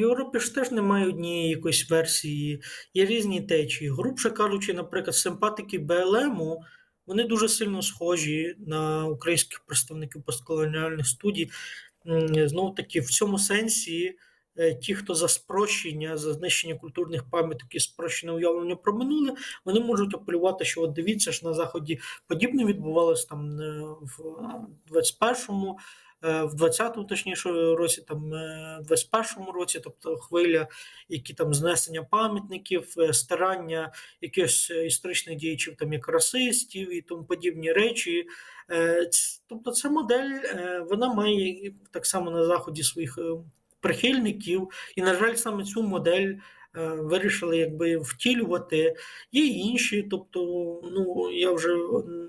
Європі ж теж немає однієї якоїсь версії, є різні течії. Грубше кажучи, наприклад, симпатики БЛМу, вони дуже сильно схожі на українських представників постколоніальних студій. Знову таки, в цьому сенсі. Е, ті, хто за спрощення, за знищення культурних пам'яток і спрощене уявлення про минуле, вони можуть апелювати, що от дивіться ж на заході подібне відбувалося там е, в 21-му, е, в 20-му, точніше році, там в 21-му році, тобто хвиля, які там знесення пам'ятників, старання якихось історичних діячів, там як расистів і тому подібні речі. Тобто, ця модель вона має так само на заході своїх прихильників, і, на жаль, саме цю модель. Е, вирішили якби втілювати, є інші. Тобто, ну я вже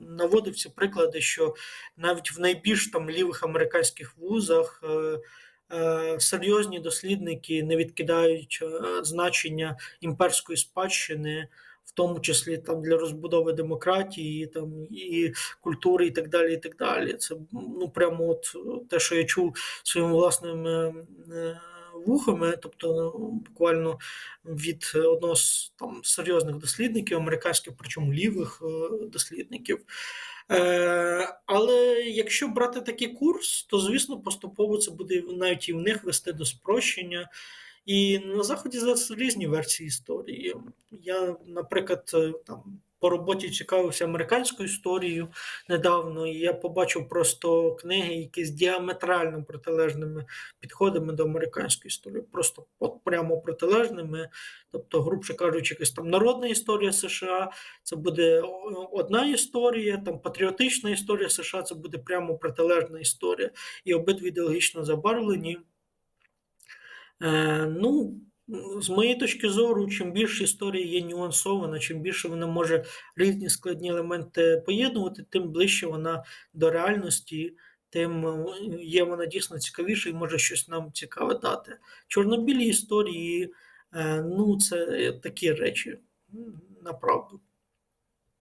наводив ці приклади, що навіть в найбільш там лівих американських вузах е, е, серйозні дослідники не відкидають значення імперської спадщини. В тому числі там для розбудови демократії, там і культури, і так далі. і так далі. Це ну прямо от те, що я чув своїм власним е, е, вухами, тобто ну, буквально від одного з там серйозних дослідників, американських, причому лівих е, дослідників. Але якщо брати такий курс, то звісно поступово це буде навіть і в них вести до спрощення. І на заході зараз різні версії історії. Я, наприклад, е, там по роботі цікавився американською історією недавно, і я побачив просто книги, які з діаметрально протилежними підходами до американської історії, просто от прямо протилежними. Тобто, грубше кажучи, якась там народна історія США, це буде одна історія, там патріотична історія США, це буде прямо протилежна історія, і обидві ідеологічно забарвлені. Е, ну, з моєї точки зору, чим більше історія є нюансована, чим більше вона може різні складні елементи поєднувати, тим ближче вона до реальності, тим е, є вона дійсно цікавіша і може щось нам цікаве дати. Чорнобілі історії, е, ну, це такі речі, направду.